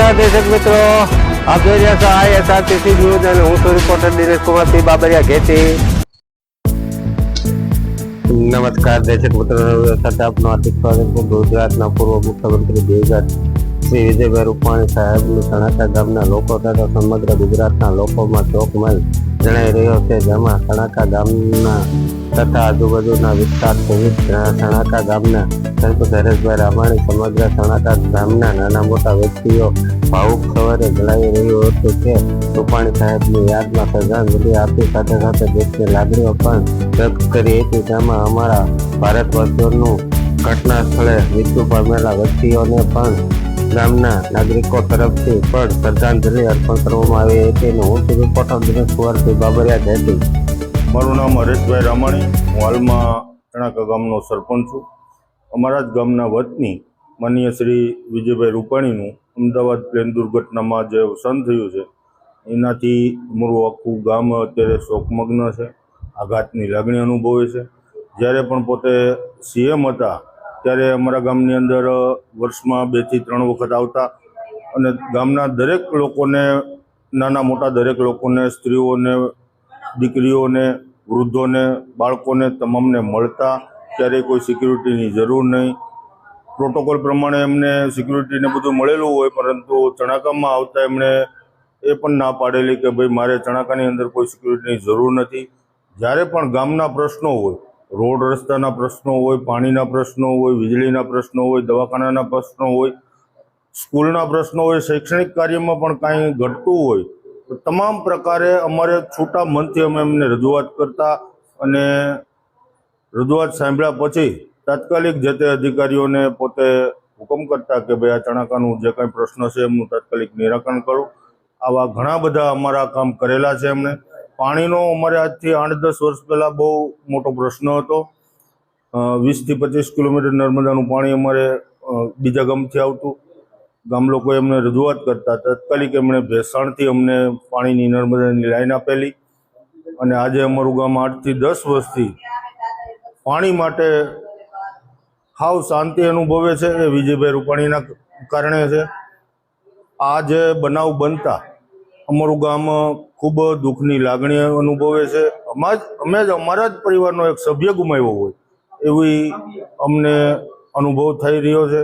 નમસ્કાર દર્શક મિત્રો. આપ જોઈ રહ્યા છો આઈએસઆરટીસી ન્યૂઝ અને હું છું રિપોર્ટર દિનેશ કુમાર. સિંહ બાબરિયા ઘેટી. નમસ્કાર દર્શક મિત્રો. સાથે આપનું હાર્દિક સ્વાગત છે. ગુજરાતના પૂર્વ મુખ્યમંત્રી દેવગઢ શ્રી વિજયભાઈ રૂપાણી સાહેબનું સણાકા ગામના લોકો તથા સમગ્ર ગુજરાતના લોકોમાં ચોકમલ જણાઈ રહ્યો છે. જેમાં સણાકા ગામના તથા આજુબાજુના વિસ્તાર સહિત સણાકા ગામના સંત ધરેશભાઈ રામાણી સમગ્ર સણાકા ગામના નાના મોટા વ્યક્તિઓ ભાવુક સવારે જણાવી રહ્યું હતું કે રૂપાણી સાહેબની યાદમાં શ્રદ્ધાંજલિ આપી સાથે સાથે દેશની લાગણીઓ પણ વ્યક્ત કરી હતી. તેમાં અમારા ભારતવાસીઓનું ઘટના સ્થળે મૃત્યુ પામેલા વ્યક્તિઓને પણ ગામના નાગરિકો તરફથી પણ શ્રદ્ધાંજલિ અર્પણ કરવામાં આવી હતી અને હું રિપોર્ટર દિનેશ કુંવરથી બાબરિયા જયતી. મારું નામ હરેશભાઈ રામાણી. હું હાલમાં ચણાકા ગામનો સરપંચ છું. અમારા જ ગામના વતની માનીય શ્રી વિજયભાઈ રૂપાણીનું અમદાવાદ પ્લેન દુર્ઘટનામાં જે અવસાન થયું છે, એનાથી અમારું આખું ગામ અત્યારે શોકમગ્ન છે, આઘાતની લાગણી અનુભવે છે. જ્યારે પણ પોતે સીએમ હતા, ત્યારે અમારા ગામની અંદર વર્ષમાં બેથી ત્રણ વખત આવતા અને ગામના દરેક લોકોને, નાના મોટા દરેક લોકોને, સ્ત્રીઓને દીકરીઓને, વૃદ્ધોને, બાળકોને તમામને મળતા ક્યારેય કોઈ સિક્યુરિટીની જરૂર નહીં. પ્રોટોકોલ પ્રમાણે એમને સિક્યુરિટીને બધું મળેલું હોય, પરંતુ ચણાકામાં આવતા એમણે એ પણ ના પાડેલી કે ભાઈ મારે ચણાકાની અંદર કોઈ સિક્યુરિટીની જરૂર નથી. જ્યારે પણ ગામના પ્રશ્નો હોય, રોડ રસ્તાના પ્રશ્નો હોય, પાણીના પ્રશ્નો હોય, વીજળીના પ્રશ્નો હોય, દવાખાનાના પ્રશ્નો હોય, સ્કૂલના પ્રશ્નો હોય, શૈક્ષણિક કાર્યમાં પણ કાંઈ ઘટતું હોય તો તમામ પ્રકારે અમારે છૂટા મનથી અમે એમને રજૂઆત કરતા અને રજૂઆત સાંભળ્યા પછી તાત્કાલિક જે તે અધિકારીઓને પોતે હુકમ કરતા કે ભાઈ આ ચણાકાનું જે કાંઈ પ્રશ્ન છે એમનું તાત્કાલિક નિરાકરણ કરો. આવા ઘણા બધા અમારા કામ કરેલા છે એમણે પાણીનો અમારે આજથી આઠ દસ વર્ષ પહેલાં બહુ મોટો પ્રશ્ન હતો. વીસથી પચીસ કિલોમીટર નર્મદાનું પાણી અમારે બીજા ગામથી આવતું. ગામ લોકો એમને રજૂઆત કરતા, તાત્કાલિક એમણે ભેસાણથી અમને પાણીની નર્મદાની લાઈન આપેલી અને આજે અમારું ગામ આઠથી દસ વર્ષથી પાણી માટે હાવ શાંતિ અનુભવે છે એ વિજયભાઈ રૂપાણીના કારણે છે. આ જે બનાવ બનતા અમારું ગામ ખૂબ દુઃખની લાગણી અનુભવે છે. અમાજ અમે જ, અમારા જ પરિવારનો એક સભ્ય ગુમાવ્યો હોય એવી અમને અનુભવ થઈ રહ્યો છે.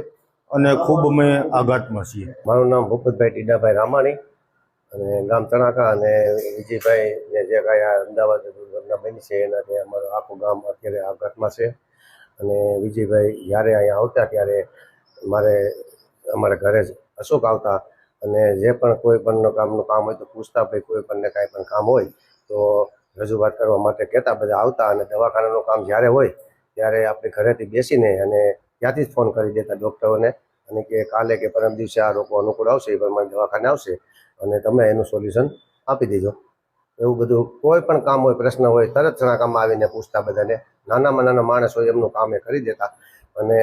અને ખૂબ અમે આઘાતમાં છીએ. મારું નામ ભૂપતભાઈ ટીડાભાઈ રામાણી અને ગામ તણાકા અને વિજયભાઈ ને જે કાંઈ આ અમદાવાદ દુર્ઘટના બની છે એનાથી અમારું આખું ગામ અત્યારે આઘાતમાં છે. અને વિજયભાઈ જ્યારે અહીંયા આવતા ત્યારે મારે અમારા ઘરે જ અશોક આવતા અને જે પણ કોઈ પણ કામનું કામ હોય તો પૂછતા ભાઈ કોઈ પણને કાંઈ પણ કામ હોય તો રજૂઆત કરવા માટે કહેતા બધા આવતા અને દવાખાનાનું કામ જ્યારે હોય ત્યારે આપણે ઘરેથી બેસીને અને ત્યાંથી જ ફોન કરી દેતા ડૉક્ટરોને અને કે કાલે કે પરમ દિવસે આ લોકો અનુકૂળ આવશે, એ પ્રમાણે દવાખાને આવશે અને તમે એનું સોલ્યુશન આપી દેજો. એવું બધું કોઈ પણ કામ હોય, પ્રશ્ન હોય, તરત કામમાં આવીને પૂછતા બધાને. નાનામાં નાના માણસ હોય એમનું કામ એ કરી દેતા. અને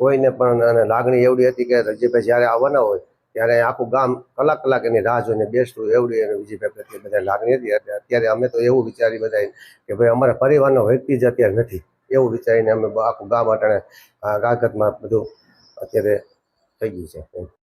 કોઈને પણ અને લાગણી એવડી હતી કે રજીભાઈ જ્યારે આવવાના હોય, ત્યારે આખું ગામ કલાક કલાક એની રાહ જોઈને બેસતું, એવડી અને વિજયભાઈ પ્રત્યે બધા લાગણી હતી. અત્યારે અમે તો એવું વિચારી બધા કે ભાઈ અમારા પરિવારનો વ્યક્તિ જ અત્યારે નથી. એવું વિચારીને અમે આખું ગામ અટાણે ગાગતમાં બધું અત્યારે થઈ ગયું છે